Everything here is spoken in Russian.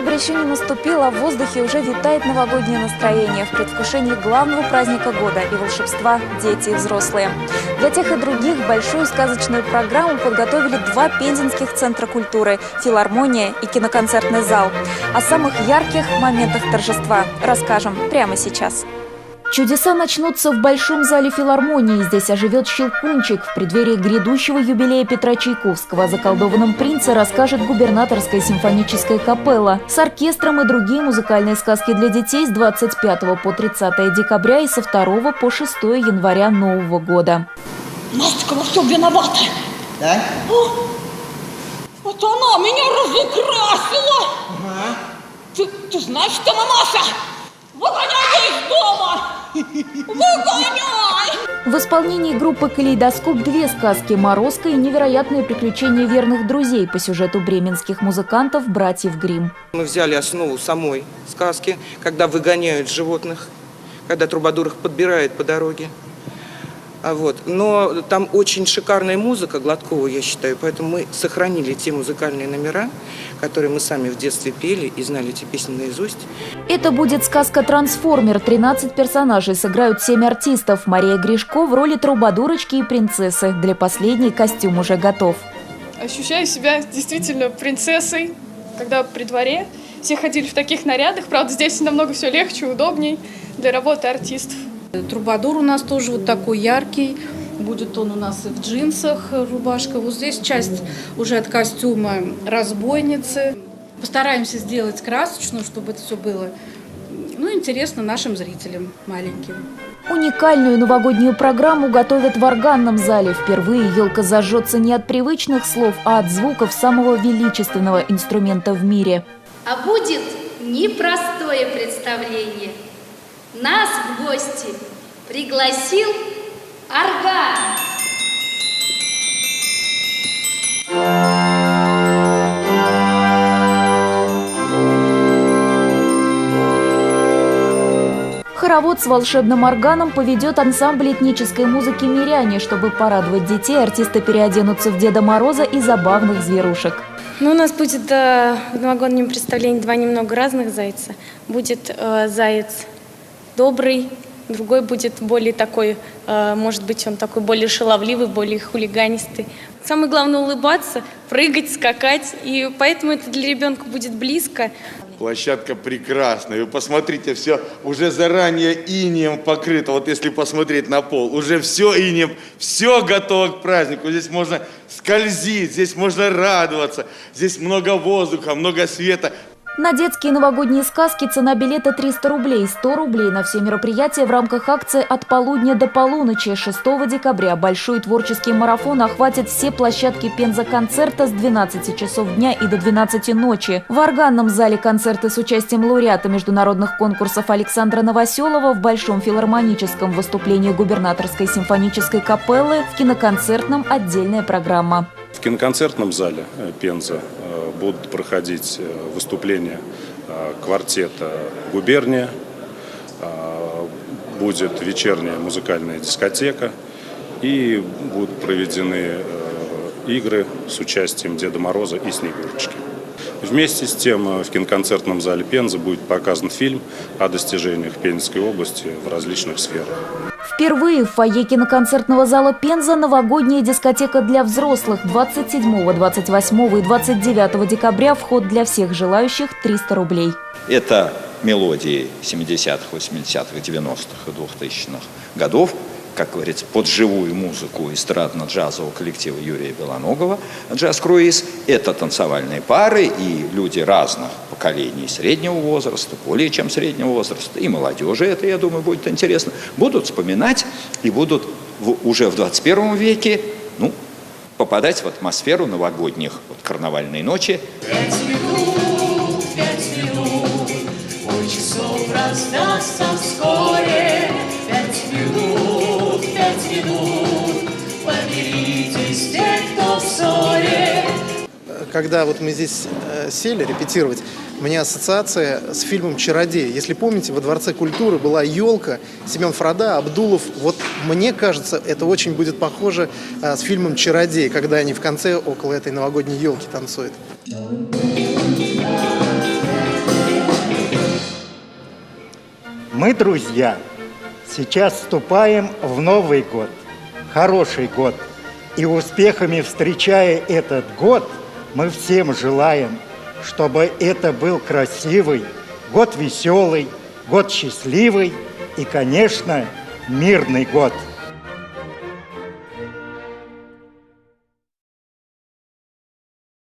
Декабрь еще не наступил, а в воздухе уже витает новогоднее настроение в предвкушении главного праздника года и волшебства «Дети и взрослые». Для тех и других большую сказочную программу подготовили два пензенских центра культуры – филармония и киноконцертный зал. О самых ярких моментах торжества расскажем прямо сейчас. Чудеса начнутся в Большом зале филармонии. Здесь оживет Щелкунчик. В преддверии грядущего юбилея Петра Чайковского о заколдованном принце расскажет губернаторская симфоническая капелла. С оркестром и другие музыкальные сказки для детей с 25 по 30 декабря и со 2 по 6 января Нового года. Настя во всем виновата. Да? О, это она меня разукрасила. Ага. Ты, ты знаешь что, мамаша? Выгоняй ее из дома! В исполнении группы «Калейдоскоп» две сказки «Морозко» и «Невероятные приключения верных друзей» по сюжету бременских музыкантов «Братьев Грим. Мы взяли основу самой сказки, когда выгоняют животных, когда трубадур их подбирает по дороге. А вот. Но там очень шикарная музыка Гладкова, я считаю, поэтому мы сохранили те музыкальные номера, которые мы сами в детстве пели и знали эти песни наизусть. Это будет сказка «Трансформер». 13 персонажей сыграют 7 артистов. Мария Гришко в роли трубадурочки и принцессы. Для последней костюм уже готов. Ощущаю себя действительно принцессой, когда при дворе все ходили в таких нарядах. Правда, здесь намного все легче, удобней для работы артистов. Трубадур у нас тоже вот такой яркий. Будет он у нас и в джинсах э, рубашка. Вот здесь часть уже от костюма разбойницы. Постараемся сделать красочную, чтобы это все было ну, интересно нашим зрителям маленьким. Уникальную новогоднюю программу готовят в органном зале. Впервые елка зажжется не от привычных слов, а от звуков самого величественного инструмента в мире. А будет непростое представление. Нас в гости пригласил орган. Хоровод с волшебным органом поведет ансамбль этнической музыки «Миряне». Чтобы порадовать детей, артисты переоденутся в Деда Мороза и забавных зверушек. Ну, у нас будет э, в новогоднем представлении два немного разных зайца. Будет э, заяц добрый, другой будет более такой, э, может быть, он такой более шаловливый, более хулиганистый. Самое главное улыбаться, прыгать, скакать, и поэтому это для ребенка будет близко. Площадка прекрасная. Вы посмотрите, все уже заранее инием покрыто. Вот если посмотреть на пол, уже все инием, все готово к празднику. Здесь можно скользить, здесь можно радоваться. Здесь много воздуха, много света. На детские новогодние сказки цена билета 300 рублей, 100 рублей на все мероприятия в рамках акции «От полудня до полуночи» 6 декабря. Большой творческий марафон охватит все площадки Пенза-концерта с 12 часов дня и до 12 ночи. В органном зале концерты с участием лауреата международных конкурсов Александра Новоселова, в Большом филармоническом выступлении губернаторской симфонической капеллы, в киноконцертном отдельная программа. В киноконцертном зале э, Пенза э, будут проходить э, выступления квартета «Губерния», будет вечерняя музыкальная дискотека и будут проведены игры с участием Деда Мороза и Снегурочки. Вместе с тем в киноконцертном зале Пензы будет показан фильм о достижениях Пензенской области в различных сферах. Впервые в фойе киноконцертного зала «Пенза» новогодняя дискотека для взрослых 27, 28 и 29 декабря вход для всех желающих 300 рублей. Это мелодии 70-х, 80-х, 90-х и 2000-х годов, как говорится, под живую музыку эстрадно-джазового коллектива Юрия Белоногова «Джаз-круиз». Это танцевальные пары и люди разных поколений среднего возраста, более чем среднего возраста, и молодежи, это, я думаю, будет интересно, будут вспоминать и будут в, уже в 21 веке ну, попадать в атмосферу новогодних вот, карнавальной ночи. Пять минут, пять минут, часов вскоре, когда вот мы здесь э, сели репетировать, у меня ассоциация с фильмом «Чародей». Если помните, во Дворце культуры была елка, Семен Фрада, Абдулов. Вот мне кажется, это очень будет похоже э, с фильмом «Чародей», когда они в конце около этой новогодней елки танцуют. Мы, друзья, сейчас вступаем в Новый год, хороший год. И успехами встречая этот год – мы всем желаем, чтобы это был красивый, год веселый, год счастливый и, конечно, мирный год.